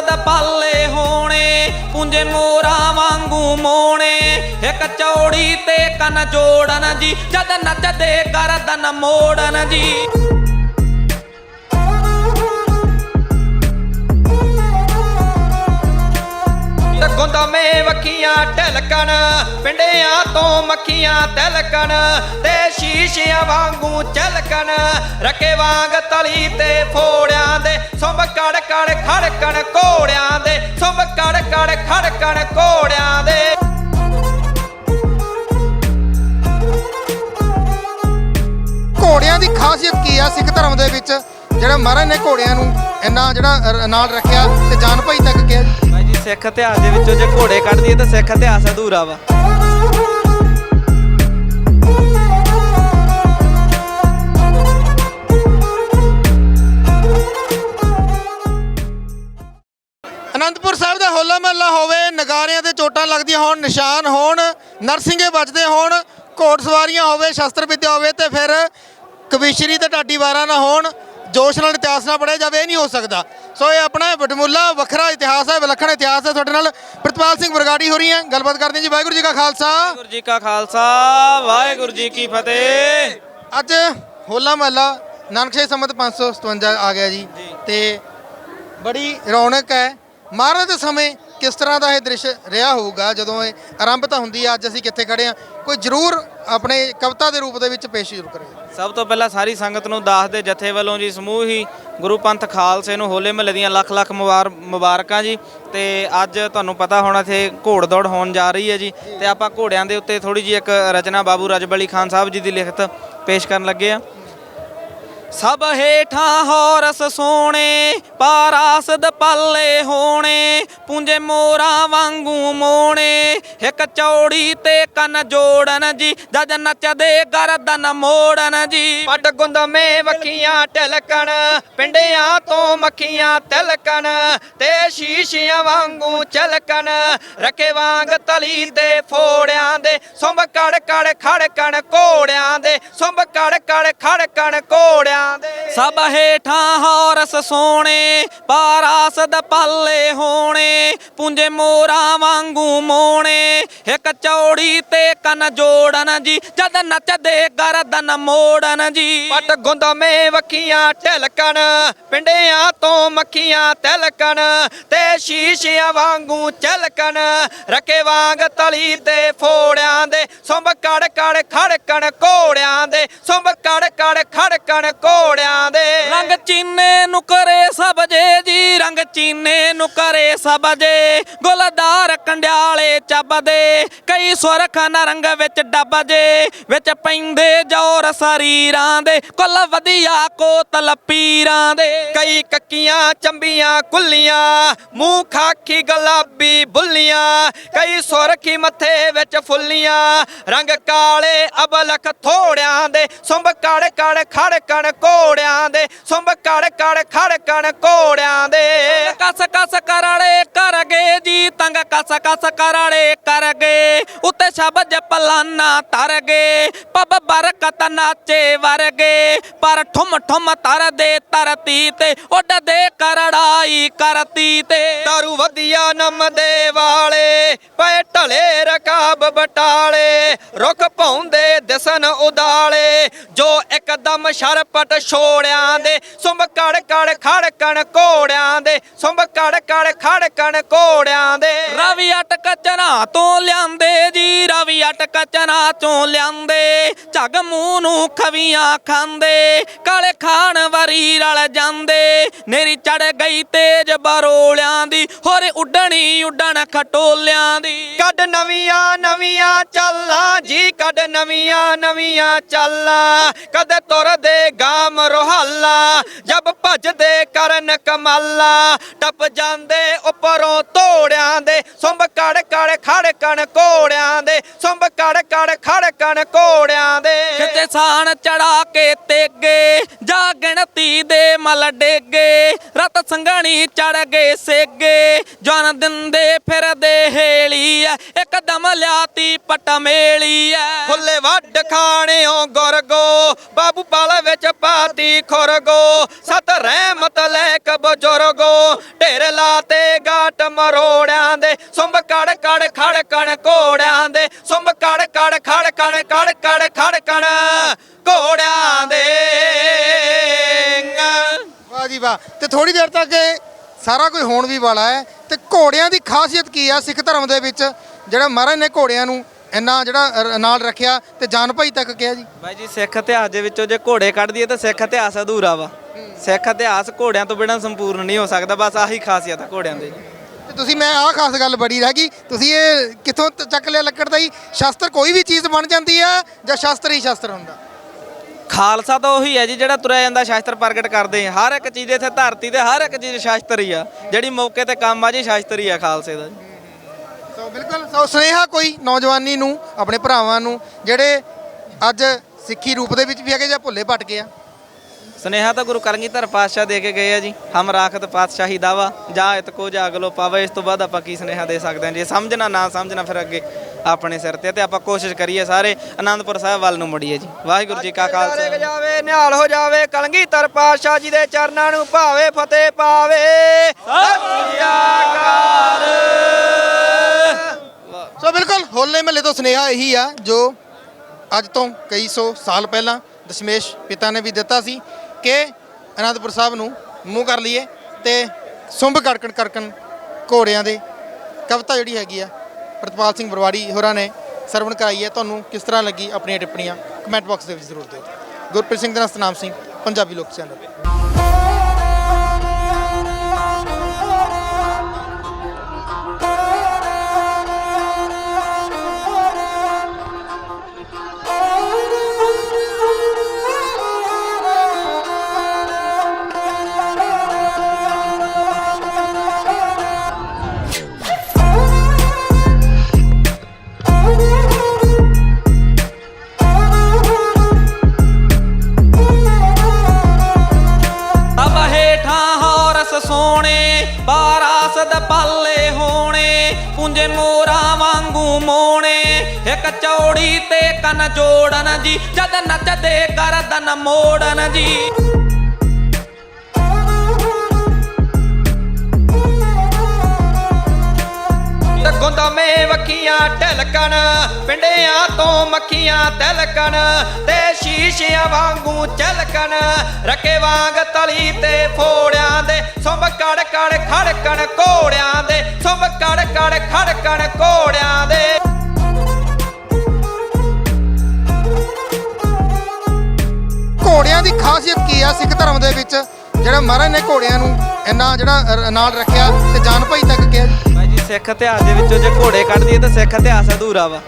ਸੋਹਣੇ ਪਾਲੇ ਹੋਣੇ, ਪੁੰਜੇ ਮੋਰਾ ਵਾਂਗੂ ਮੋਣੇ। ਇੱਕ ਚੌੜੀ ਤੇ ਕੰਨ ਜੋੜਨ ਜੀ, ਜਦ ਨੱਚਦੇ ਗਰਦਨ ਮੋੜਨ ਜੀ। ਗੁੰਦਮੇ ਵਖੀਆਂ ਢਲਕਣ, ਪਿੰਡਿਆਂ ਤੋਂ ਮੱਖੀਆਂ ਤਿਲਕਣ, ਤੇ ਸ਼ੀਸ਼ਿਆਂ ਵਾਂਗੂ ਚਲਕਣ ਰਕੇ ਵਾਂਗ ਤਲੀ ਤੇ ਫੋੜਿਆਂ ਦੇ, ਸੁੰਬ ਕੜ ਕੜ ਖੜਕਣ ਘੋੜਿਆਂ ਦੇ, ਸੁੰਬ ਕੜ ਕੜ ਖੜਕਣ ਘੋੜਿਆਂ ਦੇ। ਘੋੜਿਆਂ ਦੀ ਖਾਸੀਅਤ ਕੀ ਆ ਸਿੱਖ ਧਰਮ ਦੇ ਵਿੱਚ? ਜਿਹੜਾ ਮਹਾਰਾਜ ਨੇ ਘੋੜਿਆਂ ਨੂੰ, ਇੰਨਾ ਜਿਹੜਾ ਨਾਲ ਰੱਖਿਆ ਤੇ ਜਾਨ ਭਾਈ ਤੱਕ ਗਿਆ। ਸਿੱਖ ਇਤਿਹਾਸ ਦੇ ਵਿੱਚੋਂ ਜੇ ਘੋੜੇ ਕੱਢ ਦਈਏ ਤਾਂ ਸਿੱਖ ਇਤਿਹਾਸ ਅਧੂਰਾ ਵਾ। ਅਨੰਦਪੁਰ ਸਾਹਿਬ ਦਾ ਹੋਲਾ ਮਹੱਲਾ ਹੋਵੇ, ਨਗਾਰਿਆਂ ਤੇ ਚੋਟਾਂ ਲੱਗਦੀਆਂ ਹੋਣ, ਨਿਸ਼ਾਨ ਹੋਣ, ਨਰਸਿੰਗੇ ਵੱਜਦੇ ਹੋਣ, ਘੋੜ ਸਵਾਰੀਆਂ ਹੋਵੇ, ਸ਼ਸਤਰ ਵਿੱਦਿਆ ਹੋਵੇ ਤੇ ਫਿਰ ਕਵੀਸ਼ਰੀ ਤੇ ਢਾਡੀ ਵਾਰਾਂ ਨਾ ਹੋਣ ਜੋਸ਼ ਨਾਲ ਇਤਿਹਾਸ ਨਾ ਪੜਿਆ ਜਾਵੇ ਇਹ ਨਹੀਂ ਹੋ ਸਕਦਾ। ਸੋ ਇਹ ਆਪਣਾ ਵਡਮੁੱਲਾ ਵੱਖਰਾ ਇਤਿਹਾਸ ਹੈ ਵਿਲੱਖਣ ਇਤਿਹਾਸ ਹੈ। ਤੁਹਾਡੇ ਨਾਲ ਪ੍ਰਿਤਪਾਲ ਸਿੰਘ ਬਰਗਾੜੀ ਹੋ ਰਹੀ ਹੈ ਗੱਲਬਾਤ ਕਰਦੇ ਹਾਂ ਜੀ ਵਾਹਿਗੁਰੂ ਜੀ ਕਾ ਖਾਲਸਾ। ਵਾਹਿਗੁਰੂ ਜੀ ਕਾ ਖਾਲਸਾ ਵਾਹਿਗੁਰੂ ਜੀ ਕੀ ਫਤਿਹ। ਅੱਜ ਹੋਲਾ ਮਹੱਲਾ ਨਾਨਕਸ਼ਾਹੀ ਸੰਮਤ 557 ਆ ਗਿਆ ਜੀ। ਤੇ ਬੜੀ ਰੌਣਕ ਹੈ। ਮਹਾਰਾਜ ਦੇ ਸਮੇਂ ਕਿਸ ਤਰ੍ਹਾਂ ਦਾ ਇਹ ਦ੍ਰਿਸ਼ ਰਿਹਾ ਹੋਊਗਾ? ਜਦੋਂ ਇਹ ਆਰੰਭਤਾ ਹੁੰਦੀ ਹੈ ਅੱਜ ਅਸੀਂ ਕਿੱਥੇ ਖੜੇ ਆ ਕੋਈ ਜ਼ਰੂਰ ਆਪਣੇ ਕਵਿਤਾ ਦੇ ਰੂਪ ਦੇ ਵਿੱਚ ਪੇਸ਼ ਜ਼ਰੂਰ ਕਰੇ ਸਭ ਤੋਂ ਪਹਿਲਾਂ ਸਾਰੀ ਸੰਗਤ ਨੂੰ ਦਾਸ ਦੇ ਜਥੇ ਵੱਲੋਂ ਜੀ ਸਮੂਹ ਹੀ ਗੁਰੂ ਪੰਥ ਖਾਲਸੇ ਨੂੰ ਹੋਲੇ ਮਹੱਲੇ ਦੀਆਂ ਲੱਖ ਲੱਖ ਮੁਬਾਰ- ਮੁਬਾਰਕਾਂ ਜੀ। ਤੇ ਅੱਜ ਤੁਹਾਨੂੰ ਪਤਾ ਹੋਣਾ ਇੱਥੇ ਘੋੜ ਦੌੜ ਹੋਣ ਜਾ ਰਹੀ ਹੈ ਜੀ। ਤੇ ਆਪਾਂ ਘੋੜਿਆਂ ਦੇ ਉੱਤੇ ਥੋੜੀ ਜੀ ਇੱਕ ਰਚਨਾ ਬਾਬੂ ਰਜਬਲੀ ਖਾਨ ਸਾਹਿਬ ਜੀ ਦੀ ਲਿਖਤ ਪੇਸ਼ ਕਰਨ ਲੱਗੇ ਆ। ਸਭ ਹੇਠਾਂ ਹੋਰਸ ਸੋਹਣੇ ਪਾਰਾਸ ਦ ਪਾਲੇ ਹੋਣੇ, ਪੁੰਜੇ ਮੋਰਾ ਵਾਂਗੂ ਮੋਣੇ। ਇੱਕ ਚੌੜੀ ਤੇ ਕੰਨ ਜੋੜਨ ਜੀ ਜਦ ਨੱਚਦੇ ਗਰਦਨ ਮੋੜਨ ਜੀ। ਪੱਟ ਗੁੰਦਮੇ ਵਖੀਆਂ ਟਲਕਣ ਪਿੰਡਿਆਂ ਤੋਂ ਮੱਖੀਆਂ ਤਿਲਕਣ, ਤੇ ਸ਼ੀਸ਼ਿਆਂ ਵਾਂਗੂ ਚਲਕਣ ਰਕੇ ਵਾਂਗ ਤਲੀ ਦੇ ਫੋੜਿਆਂ ਦੇ, ਸੁੰਬ ਕੜ ਕੜ ਖੜਕਣ ਘੋੜਿਆਂ ਦੇ, ਸੁੰਬ ਕੜ ਕੜ ਖੜਕਣ ਘੋੜਿਆਂ ਸਭ ਹੇਠਾਂ ਹੋਰਸ ਸੋਹਣੇ ਪਾਰਾਸ ਦ ਪਾਲੇ ਹੋਣੇ ਪੁੰਜੇ ਮੋਰਾ ਵਾਂਗੂ ਮੋਣੇ। ਇੱਕ ਚੌੜੀ ਤੇ ਕੰਨ ਜੋੜਨ ਜੀ ਜਦ ਨੱਚਦੇ ਗਰਦਨ ਮੋੜਨ ਜੀ। ਪੱਟ ਗੁੰਦਮੇ ਵਖੀਆਂ ਢਲਕਣ ਪਿੰਡਿਆਂ ਤੋਂ ਮੱਖੀਆਂ ਤਿਲਕਣ ਤੇ ਸ਼ੀਸ਼ਿਆਂ ਵਾਂਗੂ ਚਲਕਣ ਰਕੇ ਵਾਂਗ ਤਲੀ ਤੇ ਫੋੜਿਆਂ ਦੇ ਸੁੰਬ ਕੜ ਕੜ ਖੜਕਣ ਘੋੜਿਆਂ ਦੇ ਸੁੰਬ ਕੜ ਕੜ ਖੜਕਣ ਘੋੜਿਆਂ ਦੇ। ਰੰਗ ਚੀਨੇ ਨੂੰ ਕਰੇ ਸਭ ਜੀ, ਰੰਗ ਚੀਨੇ ਨੂੰ ਕਰੇ ਸਭ ਗੁਲਦਾਰ ਕੰਡਿਆਲੇ ਚੱਬਦੇ, ਕਈ ਸੁਰਖਾਂ ਰੰਗ ਵਿੱਚ ਡੱਬਦੇ ਵਿੱਚ ਪੈਂਦੇ ਜੋਰ ਸਰੀਰਾਂ ਦੇ, ਕੁੱਲ ਵਧੀਆ ਕੋਤਲ ਪੀਰਾਂ ਦੇ। ਕਈ ਕੱਕੀਆਂ, ਚੰਬੀਆਂ, ਕੁੱਲੀਆਂ, ਮੂੰਹ ਖਾਕੀ ਗੁਲਾਬੀ ਬੁੱਲੀਆਂ। ਕਈ ਸੁਰਖੀ ਮੱਥੇ ਵਿੱਚ ਫੁੱਲੀਆਂ, ਰੰਗ ਕਾਲੇ ਅਬਲਖ ਥੋੜਿਆਂ ਦੇ। ਸੁੰਬ ਕੜ ਕੜ ਖੜਕਣ ਘੋੜਿਆਂ ਦੇ ਸੁੰਬ ਕੜ ਕੜ ਖੜਕਣ ਘੋੜਿਆਂ ਦੇ। ਕਸ ਕਸ ਕਰੜੇ ਕਰਗੇ ਜੀ ਤੰਗ ਕਸ ਕਸ ਕਰੜੇ ਕਰਗੇ ਉੱਤੇ ਸ਼ਬਦ ਪਲਾਨਾ ਤਰਗੇ ਪਬ ਬਰਕਤ ਨਾਚੇ ਵਰਗੇ ਪਰ ਠੁਮ ਠੁਮ ਤਰਦੇ ਤਰਤੀ ਤੇ ਉੱਡਦੇ ਕਰੜਾਈ ਕਰਤੀ ਤੇ। ਦਾਰੂ ਵਧੀਆ ਨਮ ਦੇ ਵਾਲੇ ਪਏ ਢਲੇ ਰਕਾਬ ਬਟਾਲੇ। ਰੁੱਖ ਭੌਂਦੇ ਦਿਸਨ ਉਦਾਲੇ ਜੋ ਇੱਕਦਮ ਸ਼ਰਪਟ ਛੋੜਿਆਂ ਦੇ ਸੁੰਬ ਕੜ ਕੜ ਖੜਕਣ ਘੋੜਿਆਂ ਦੇ ਸੁੰਬ ਕੜ ਕੜ ਖੜਕਣ ਘੋੜਿਆਂ ਦੇ। ਰਵੀ ਅਟਕ ਚਨਾ ਤੋਂ ਲਿਆਂਦੇ ਜੀ ਰਵੀ ਅਟਕ ਚਨਾ ਚੋਂ ਲਿਆਂਦੇ। ਝੱਗ ਮੂੰਹ ਨੂੰ ਖਵੀਆਂ ਖਾਂਦੇ ਕਾਲੇ ਖਾਣ ਵਰੀ ਰਲ ਜਾਂਦੇ। ਨੇਰੀ ਚੜ ਗਈ ਤੇਜ ਬਰੋਲਿਆਂ ਦੀ ਹੋਰ ਉੱਡਣੀ ਉੱਡਣ ਖਟੋਲਿਆਂ ਦੀ। ਕੱਢ ਨਵੀਆਂ ਨਵੀਆਂ ਚਾਲਾਂ ਜੀ ਕੱਢ ਨਵੀਆਂ ਨਵੀਆਂ ਚਾਲਾਂ। ਕਦੇ ਤੁਰਦੇ ਗਾਮ ਰੋਹਾਲਾ ਜਬ ਭਜਦੇ ਕਰਨ ਕਮਾਲਾ ਟੱਪ ਜਾਂਦੇ ਉੱਪਰੋਂ ਤੋੜਿਆਂ ਦੇ ਸੁੰਬ ਕੜ ਕੜ ਖੜਕਣ ਘੋੜਿਆਂ ਦੇ ਸੁੰਬ ਕੜ ਕੜ ਖੜਕਣ ਘੋੜਿਆਂ ਦੇ। ਕਿਤੇ ਸਾਣ ਚੜਾ ਕੇ ਤੇਗੇ ਜਾ ਗਿਣਤੀ ਦੇ ਮਲ ਡੇਗੇ ਰਤ ਸੰਗਣੀ ਚੜ ਗਏ ਸੇਗੇ ਜਨ ਦਿੰਦੇ ਫਿਰਦੇ ਹੇਲੀ ਐ ਇੱਕਦਮ ਲਿਆਤੀ ਪਟਮੇਲੀ ਐ। ਫੁੱਲੇ ਵੱਡ ਖਾਣਿਓ ਗੁਰਗੋ ਬਾਬੂ ਪਾਲ ਵਿੱਚ ਪਾਤੀ ਖੁਰਗੋ, ਸਤ ਰਹਿਮਤ ਲੈ ਇੱਕ ਬਜ਼ੁਰਗੋ ਢੇਰ ਲਾਤੇ ਗਾਟ ਮਰੋੜਿਆਂ ਦੇ, ਸੁੰਬ ਕੜ ਕੜ ਖੜਕਣ ਘੋੜਿਆਂ ਦੇ, ਸੁੰਬ ਕੜ ਕੜ ਖੜਕਣ ਕੜ ਕੜ ਖੜਕਣ ਘੋੜਿਆਂ ਦੇ। ਵਾਹ ਜੀ ਵਾਹ। ਤੇ ਥੋੜੀ ਦੇਰ ਤੱਕ ਇਹ ਸਾਰਾ ਕੁਝ ਹੋਣ ਵੀ ਵਾਲਾ ਹੈ। ਤੇ ਘੋੜਿਆਂ ਦੀ ਖਾਸੀਅਤ ਕੀ ਆ ਸਿੱਖ ਧਰਮ ਦੇ ਵਿੱਚ? ਜਿਹੜਾ ਮਹਾਰਾਜ ਨੇ ਘੋੜਿਆਂ ਨੂੰ ਇੰਨਾ ਜਿਹੜਾ ਰ- ਨਾਲ ਰੱਖਿਆ ਤੇ ਜਾਨ ਭਾਈ ਤੱਕ ਕਿਹਾ ਜੀ। ਬਾਈ ਜੀ ਸਿੱਖ ਇਤਿਹਾਸ ਦੇ ਵਿੱਚੋਂ ਜੇ ਘੋੜੇ ਕੱਢ ਦਈਏ ਤਾਂ ਸਿੱਖ ਇਤਿਹਾਸ ਅਧੂਰਾ ਵਾ। ਸਿੱਖ ਇਤਿਹਾਸ ਘੋੜਿਆਂ ਤੋਂ ਬਿਨਾਂ ਸੰਪੂਰਨ ਨਹੀਂ ਹੋ ਸਕਦਾ ਬਸ ਆਹੀ ਖਾਸੀਅਤ ਆ ਘੋੜਿਆਂ ਦੀ। ਤੇ ਤੁਸੀਂ ਮੈਂ ਆਹ ਖਾਸ ਗੱਲ ਬੜੀ ਰਹਿ ਗਈ। ਤੁਸੀਂ ਇਹ ਕਿੱਥੋਂ ਤ- ਚੱਕ ਲਿਆ ਲੱਕੜ ਦਾ ਹੀ ਸ਼ਾਸਤਰ ਕੋਈ ਵੀ ਚੀਜ਼ ਬਣ ਜਾਂਦੀ ਆ ਜਾਂ ਸ਼ਾਸਤਰ ਹੀ ਸ਼ਾਸਤਰ ਹੁੰਦਾ? ਖਾਲਸਾ ਤਾਂ ਉਹੀ ਹੈ ਜੀ ਜਿਹੜਾ ਤੁਰਿਆ ਜਾਂਦਾ ਸ਼ਾਸਤਰ ਪ੍ਰਗਟ ਕਰਦੇ ਆ। ਹਰ ਇੱਕ ਚੀਜ਼ ਇੱਥੇ ਧਰਤੀ ਤੇ ਹਰ ਇੱਕ ਚੀਜ਼ ਸ਼ਾਸਤਰ ਹੀ ਆ। ਜਿਹੜੀ ਮੌਕੇ ਤੇ ਕੰਮ ਆ ਜੀ ਸ਼ਾਸਤਰ ਹੀ ਆ ਖਾਲਸੇ ਦਾ ਜੀ। ਸੋ ਬਿਲਕੁਲ ਸੋ ਸੁਨੇਹਾ ਕੋਈ ਨੌਜਵਾਨੀ ਨੂੰ ਆਪਣੇ ਭਰਾਵਾਂ ਨੂੰ ਜਿਹੜੇ ਅੱਜ ਸਿੱਖੀ ਰੂਪ ਦੇ ਵਿੱਚ ਵੀ ਹੈਗੇ ਜਾਂ ਭੁੱਲੇ ਭਟ ਗਏ ਆ? ਸੁਨੇਹਾ ਤਾਂ ਗੁਰੂ ਕਰਨਗੀਧਰ ਪਾਤਸ਼ਾਹ ਦੇ ਕੇ ਗਏ ਆ ਜੀ। ਹਮ ਰਾਖਤ ਪਾਤਸ਼ਾਹੀ ਦਾਵਾ ਜਾਂ ਇਤ ਕੋ ਜਾਗਲੋ ਪਾਵੇ ਇਸ ਤੋਂ ਬਾਅਦ ਆਪਾਂ ਕੀ ਸੁਨੇਹਾ ਦੇ ਸਕਦੇ ਹਾਂ ਜੀ? ਸਮਝਣਾ ਨਾ ਸਮਝਣਾ ਫਿਰ ਅੱਗੇ ਆਪਣੇ ਸਿਰ ਤੇ ਤੇ ਆਪਾਂ ਕੋਸ਼ਿਸ਼ ਕਰੀਏ ਸਾਰੇ ਆਨੰਦਪੁਰ ਸਾਹਿਬ ਵੱਲ ਨੂੰ ਮੁੜੀਏ ਜੀ। ਵਾਹਿਗੁਰੂ ਜੀ ਕਾ ਖਾਲਸਾ। ਜਾਵੇ ਨਿਹਾਲ ਹੋ ਜਾਵੇ ਕਲਗੀਧਰ ਪਾਤਸ਼ਾਹ ਜੀ ਦੇ ਚਰਨਾਂ ਨੂੰ ਭਾਵੇ ਫਤਿਹ ਪਾਵੇ। ਸਤਿ ਸ੍ਰੀ ਅਕਾਲ। ਸੋ ਬਿਲਕੁਲ। ਹੋਲੇ ਮਹੱਲੇ ਤੋਂ ਸੁਨੇਹਾ ਇਹੀ ਆ, ਜੋ ਅੱਜ ਤੋਂ ਕਈ ਸੌ ਸਾਲ ਪਹਿਲਾਂ ਦਸ਼ਮੇਸ਼ ਪਿਤਾ ਨੇ ਵੀ ਦਿੱਤਾ ਸੀ ਕਿ ਅਨੰਦਪੁਰ ਸਾਹਿਬ ਨੂੰ ਮੂੰਹ ਕਰ ਲਈਏ ਤੇ ਸੁੰਭ ਕੜਕਣ ਕਰਕਣ ਘੋੜਿਆਂ ਦੇ ਕਵਿਤਾ ਜਿਹੜੀ ਹੈਗੀ ਆ, ਪ੍ਰਤਪਾਲ ਸਿੰਘ ਬਰਵਾੜੀ ਹੋਰਾਂ ਨੇ ਸਰਵਣ ਕਰਾਈ ਹੈ। ਤੁਹਾਨੂੰ ਕਿਸ ਤਰ੍ਹਾਂ ਲੱਗੀ ਆਪਣੀਆਂ ਟਿੱਪਣੀਆਂ? ਕਮੈਂਟ ਬਾਕਸ ਦੇ ਵਿੱਚ ਜ਼ਰੂਰ ਦਿਓ। ਗੁਰਪ੍ਰੀਤ ਸਿੰਘ ਦਾ ਸਤਨਾਮ ਸਿੰਘ, ਪੰਜਾਬੀ ਲੋਕ ਚੈਨਲ। ਪੁੰਜੇ ਮੋਰਾ ਵਾਂਗੂ ਮੋਣੇ। ਇੱਕ ਚੌੜੀ ਤੇ ਕੰਨ ਜੋੜਨ ਜੀ, ਜਦ ਨੱਚਦੇ ਗਰਦਨ ਮੋੜਨ ਜੀ। ਗੁੰਦਮੇ ਵਕੀਆਂ ਢਲਕਣ, ਪਿੰਡਿਆਂ ਤੋਂ ਮੱਖੀਆਂ ਤਿਲਕਣ ਤੇ ਸ਼ੀਸ਼ਿਆਂ ਵਾਂਗੂ ਚਲਕਣ ਰਕੇ ਵਾਂਗ ਤਲੀ ਤੇ ਫੋੜਿਆਂ ਦੇ, ਸੁੰਬ ਕੜ ਕੜ ਖੜਕਣ ਘੋੜਿਆਂ ਦੇ, ਸੁੰਬ ਕੜ ਕੜ ਖੜਕਣ ਘੋੜਿਆਂ ਦੇ। ਘੋੜਿਆਂ ਦੀ ਖਾਸੀਅਤ ਕੀ ਆ ਸਿੱਖ ਧਰਮ ਦੇ ਵਿੱਚ? ਜਿਹੜਾ ਮਹਾਰਾਜ ਨੇ ਘੋੜਿਆਂ ਨੂੰ, ਇੰਨਾ ਜਿਹੜਾ ਨਾਲ ਰੱਖਿਆ ਤੇ ਜਾਨ ਭਾਈ ਤੱਕ ਕਿਹਾ ਸਿੱਖ ਇਤਿਹਾਸ ਦੇ ਵਿੱਚੋਂ ਜੇ ਘੋੜੇ ਕੱਢ ਦਈਏ ਤਾਂ ਸਿੱਖ ਇਤਿਹਾਸ ਅਧੂਰਾ ਵਾ।